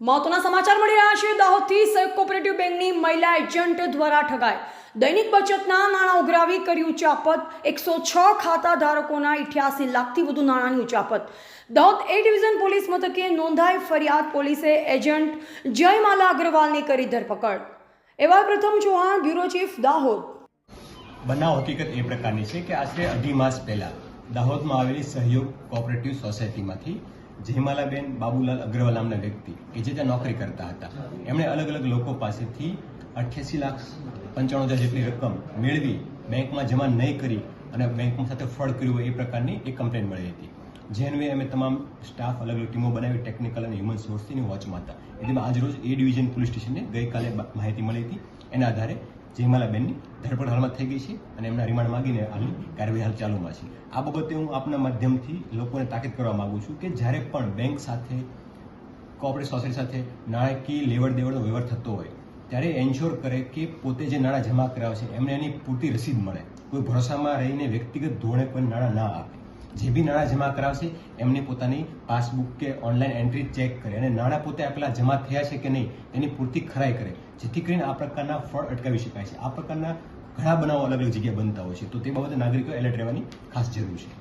મહત્વના સમાચાર મળી રહ્યા છે. દાહોદથી સંયુક્ત કોઓપરેટિવ બેંકની મહિલા એજન્ટ દ્વારા ઠગાય દૈનિક બચતના નાણાં ઉઘરાવી કરી ઉચાપત એકસો છ ખાતા ધારકોના ઇઠ્યાસી લાખથી વધુ નાણાંની ઉચાપત. દાહોદ એ ડિવિઝન પોલીસ મથકે નોંધાઈ ફરિયાદ પોલીસે એજન્ટ જયમાલા અગ્રવાલની કરી ધરપકડ. એવા પ્રથમ ચૌહાણ બ્યુરો ચીફ દાહોદ. બનાવ હકીકત એ પ્રકારની છે કે આશરે અઢી માસ પહેલા દાહોદમાં આવેલી સહયોગ કોઓપરેટિવ સોસાયટીમાંથી જયમાલાબેન બાબુલાલ અગ્રવાલ નામના વ્યક્તિ કે જે ત્યાં નોકરી કરતા હતા. એમણે અલગ અલગ લોકો પાસેથી અઠ્યાસી લાખ પંચાણું હજાર જેટલી રકમ મેળવી બેંકમાં જમા નહીં કરી અને બેંકમાં સાથે ફ્રોડ કર્યું હોય એ પ્રકારની એક કમ્પ્લેન મળી હતી. જે અન્વયે અમે તમામ સ્ટાફ અલગ અલગ ટીમો બનાવી ટેકનિકલ અને હ્યુમન સોર્સની વોચમાં હતા. એટલે આજરોજ એ ડિવિઝન પોલીસ સ્ટેશનને ગઈકાલે માહિતી મળી હતી. એના આધારે જયમાલાબેનની ધરપકડ હાલમાં થઈ ગઈ છે અને એમના રિમાન્ડ માંગીને હાલની કાર્યવાહી હાલ ચાલુમાં છે. આ બાબતે હું આપના માધ્યમથી લોકોને તાકીદ કરવા માગું છું કે જ્યારે પણ બેંક સાથે, કોઓપરેટિવ સોસાયટી સાથે નાણાકીય લેવડ દેવડનો વ્યવહાર થતો હોય, ત્યારે એન્શ્યોર કરે કે પોતે જે નાણાં જમા કરાવે છે, એમને એની પૂરતી રસીદ મળે. કોઈ ભરોસામાં રહીને વ્યક્તિગત ધોરણે કોઈ નાણાં ના આપે. જે બી નાણાં જમા કરાવશે, એમની પોતાની પાસબુક કે ઓનલાઈન એન્ટ્રી ચેક કરે અને નાણાં પોતે આપેલા જમા થયા છે કે નહીં, તેની પૂરતી ખરાઈ કરે. જેથી કરીને આ પ્રકારના ફ્રોડ અટકાવી શકાય છે. આ પ્રકારના ઘણા બનાવો અલગ અલગ જગ્યાએ બનતા હોય છે. તો તે બાબતે નાગરિકો એલર્ટ રહેવાની ખાસ જરૂર છે.